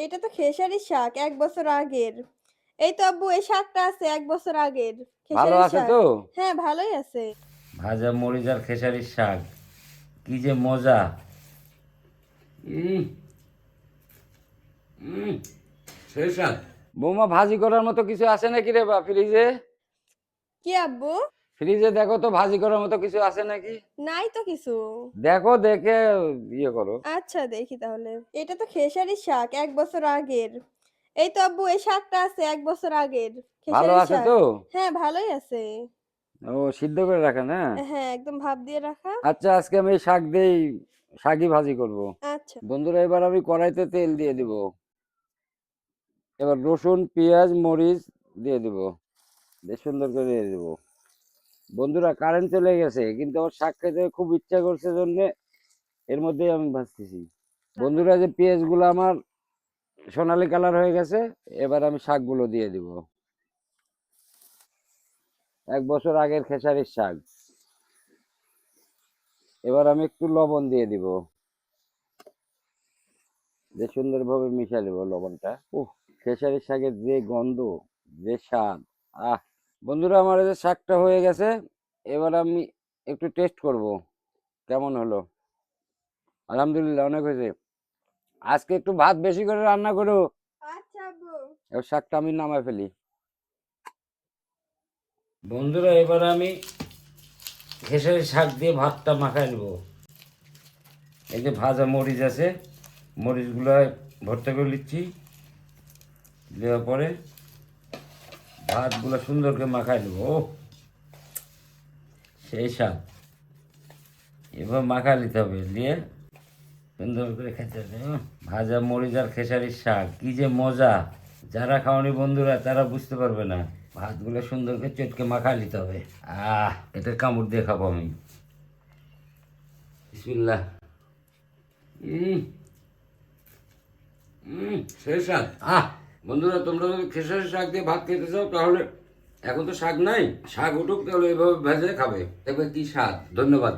এটা তো খেসারির শাক এক বছর আগের। এই তো আব্বু এই শাকটা আছে এক বছর আগের ভালো আছে শাক। তো? হ্যাঁ ভালোই আছে। ভাজা মরিচ আর খেসারির শাক কি যে মজা। উম। উম, সেই শাক। বৌমা ভাজি করার মতো কিছু আছে নাকি রে বা ফ্রিজে? কি আব্বু? ফ্রিজে দেখো তো ভাজি করার মতো কিছু আছে নাকি? নাই তো কিছু। দেখো দেখে ইয়ে করো। আচ্ছা দেখি তাহলে। এটা তো খেসারির শাক এক বছর আগের। এই তো আব্বু এই শাকটা আছে এক বছর আগের। ভালো আছে তো? হ্যাঁ ভালোই আছে। ও সিদ্ধ করে রাখেন হ্যাঁ? হ্যাঁ একদম ভাব দিয়ে রাখা। আচ্ছা আজকে আমি শাক দিয়েই শাকই ভাজি করব। আচ্ছা। বন্ধুরা এবার আমি কড়াইতে তেল দিয়ে দিব। এবার রসুন পেঁয়াজ মরিচ দিয়ে দিব। বেশ সুন্দর করে দিয়ে দিব। বন্ধুরা কারেন্ট চলে গেছে, কিন্তু আমার শাক খেতে খুব ইচ্ছা করছে, জন্য এর মধ্যে আমি ভাজতেছি বন্ধুরা, যে পেঁয়াজগুলো আমার সোনালি কালার হয়ে গেছে, এবার আমি শাকগুলো দিয়ে দিব। এক বছর আগের খেসারির শাক। এবার আমি একটু লবণ দিয়ে দিব। যে সুন্দরভাবে মিশাই দেবো লবণটা। ও খেসারির শাকের যে গন্ধ, যে স্বাদ, আহ! বন্ধুরা আমার যে শাকটা হয়ে গেছে এবার আমি একটু টেস্ট করব। কেমন হলো? আলহামদুলিল্লাহ অনেক হয়েছে। আজকে একটু ভাত বেশি করে রান্না করো। আচ্ছা এবার শাকটা আমি নামায় ফেলি। বন্ধুরা এবার আমি খেসারি শাক দিয়ে ভাতটা মাখাই নেব। এই যে ভাজা মরিচ আছে মরিচগুলো ভর্তা করে নিচ্ছি। দেওয়ার পরে ভাতগুলো সুন্দর করে মাখাই নেব ও। সেই স্বাদ। এবার মাখা নিতে হবে দিয়ে সুন্দর করে খেতে হবে ভাজা মরিচ আর খেসারির শাক, কি যে মজা। যারা খাওয়ানি বন্ধুরা, তারা বুঝতে পারবে না। ভাতগুলো সুন্দর করে চটকে মাখা নিতে হবে। আহ, এটা কামড় দিয়ে খাব আমি। বিসমিল্লাহ। উম উম, সেই শাক আহ। বন্ধুরা, তোমরা যদি খেসারি শাক দিয়ে ভাত খেতে চাও, তাহলে এখন তো শাক নাই। শাক উঠুক, তাহলে এভাবে ভেজে খাবে। দেখবে কি স্বাদ। ধন্যবাদ।